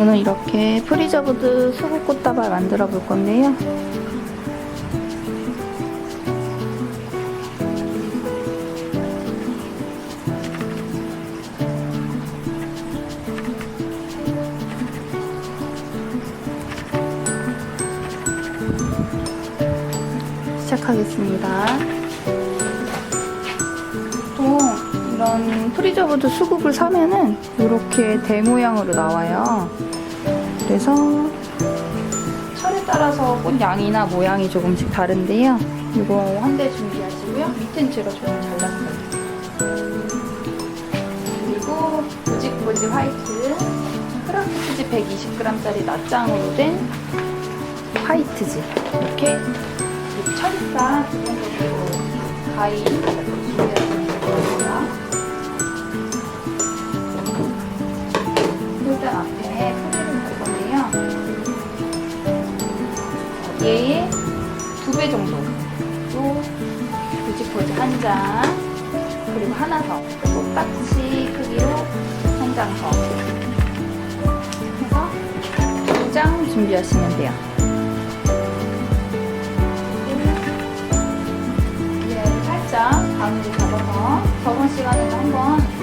오늘 이렇게 프리저브드 수국 꽃다발 만들어 볼 건데요. 시작하겠습니다. 보통 이런 프리저브드 수국을 사면은 이렇게 대모양으로 나와요. 그래서 철에 따라서 꽃 양이나 모양이 조금씩 다른데요. 이거 한 대 준비하시고요. 밑엔 제가 조금 잘랐어요. 그리고 보직보직 화이트 크라프트지 120g짜리 낱장으로 된 화이트지 이렇게 철이가 기본적으로 가위 한 장, 그리고 하나 더 똑같이 크기로 한 장 더 해서 두 장 준비하시면 돼요. 얘를 살짝 가운데 잡아서 저번 시간에도 한번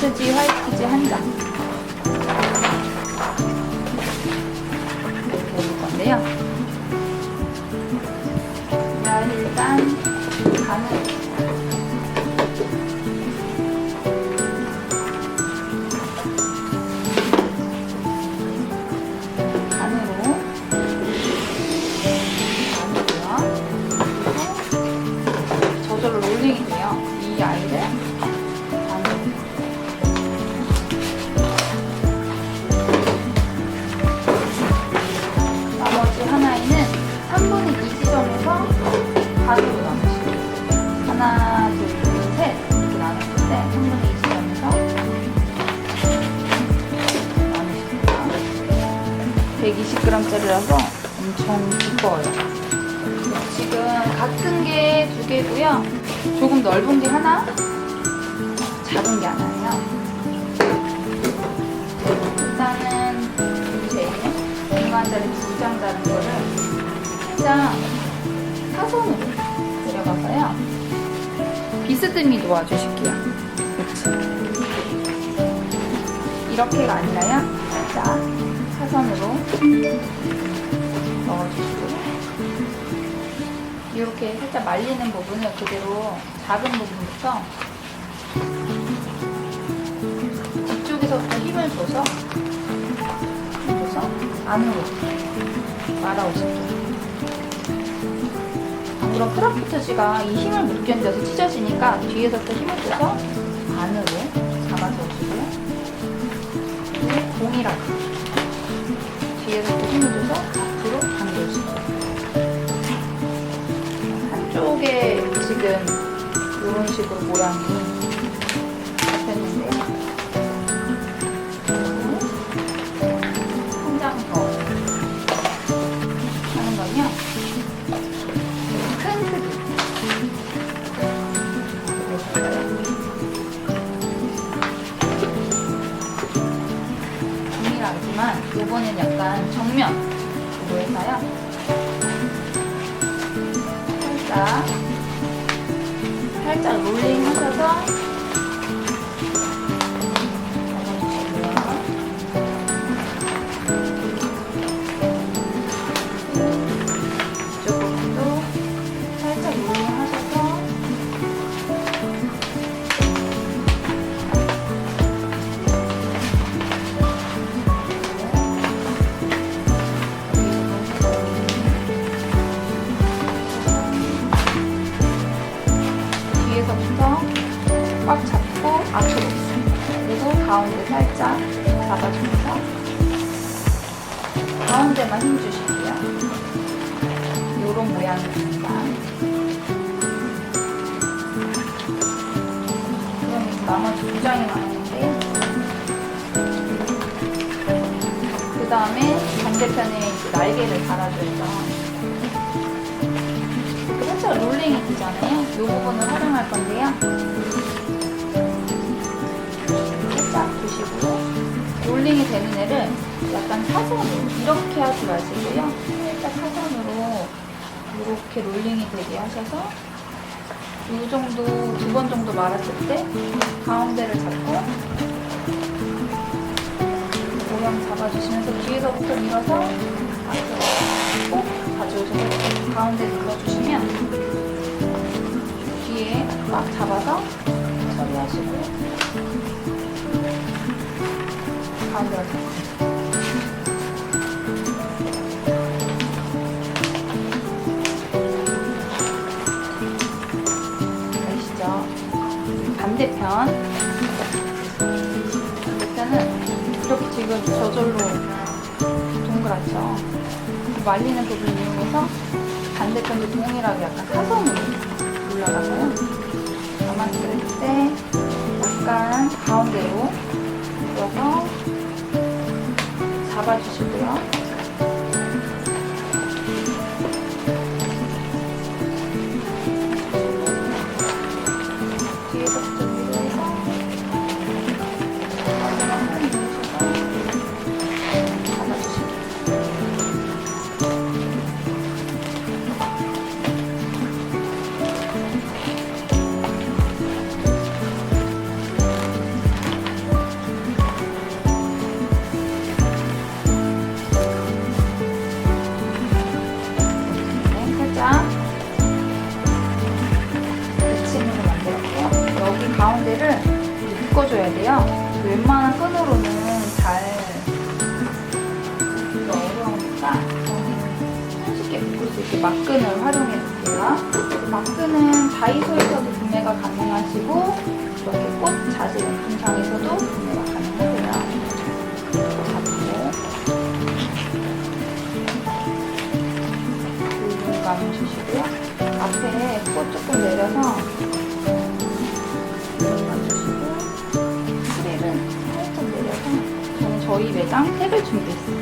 크라프트지, 화이트지 한 장. 이렇게 해볼 건데요. 자, 일단 간을 120g짜리라서 엄청 두꺼워요. 지금 같은 게 두 개고요. 조금 넓은 게 하나, 작은 게 하나예요. 일단은 제 인간짜리 두장 다른 거를 한장 사선으로 내려가서요. 비스듬히 놓아주실게요. 이렇게가 아니라요. 살짝 사선으로 넣어주시고 이렇게 살짝 말리는 부분을 그대로 작은 부분부터 뒤쪽에서부터 힘을 줘서 줘서 안으로. 안 그럼 크라프트지가 이 힘을 못 견뎌서 찢어지니까 뒤에서부터 힘을 줘서 안으로 잡아서 오시고요. 동일하게 뒤에서부터 힘을 줘서 한쪽에 지금 이런 식으로 모양이 됐는데요. 한 장 더 하는 건요. 큰 크기. 동일하지만 이번엔 약간 정면 으로 해서요. 살짝 롤링 하셔서 꽉 잡고 앞으로 그리고 가운데 살짝 잡아주면서 가운데만 힘 주실게요. 요런 모양입니다. 그럼 이제 나머지 두 장이 남았는데 그 다음에 반대편에 날개를 달아줘서 살짝 롤링이 되잖아요. 이 부분을 활용할 건데요. 두시고 롤링이 되는 애를 약간 사선으로 이렇게 하지 마시고요. 살짝 사선으로 이렇게 롤링이 되게 하셔서 이 정도 두 번 정도 말았을 때 가운데를 잡고 모양 잡아주시면서 뒤에서부터 밀어서 앞으로 꼭 가져오셔서 가운데 눌러주시면 뒤에 꽉 잡아서 처리하시고 보이시죠? 반대편 반대편은 이렇게 지금 저절로 동그랗죠? 말리는 부분 이용해서 반대편도 동일하게 약간 사선으로 올라가서요. 담았을 때 약간 가운데로 넣어서 잡아주시고요. 묶어줘야 돼요. 웬만한 끈으로는 잘 이거 어려우니까 손쉽게 묶을 수 있게 막끈을 활용해 볼게요. 막끈은 다이소에서도 구매가 가능하시고 이렇게 꽃 자재 용품상에서도 구매가 가능하세요. 택을 준비했어요.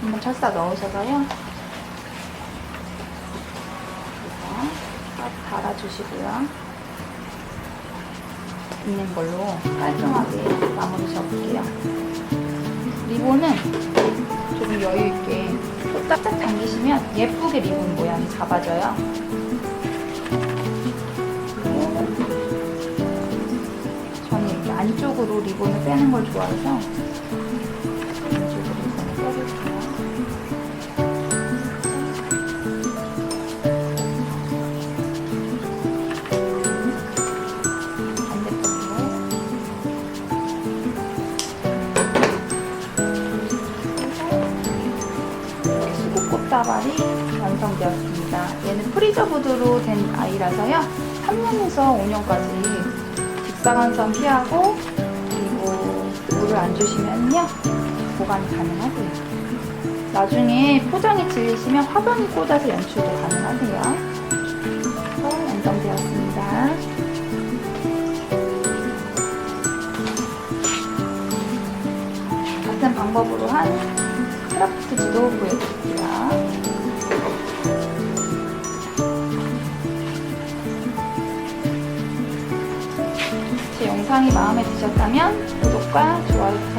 한번 철사 넣으셔서요. 딱 달아주시고요. 있는 걸로 깔끔하게 마무리 접을게요. 리본은 조금 여유 있게 또 딱딱 당기시면 예쁘게 리본 모양이 잡아져요. 리본을 빼는 걸 좋아해서 안쪽으로 리본을 빼볼게요. 반대편으로 수국꽃다발이 완성되었습니다. 얘는 프리저보드로 된 아이라서요. 3년에서 5년까지 직사광선 피하고 물을 안 주시면요 보관이 가능하세요. 나중에 포장이 질리시면 화병이 꽂아서 연출도 가능하세요. 그래서 완성되었습니다. 같은 방법으로 한 크라프트지도 보여드릴게요. 제 영상이 마음에 드셨다면 구독과 좋아요.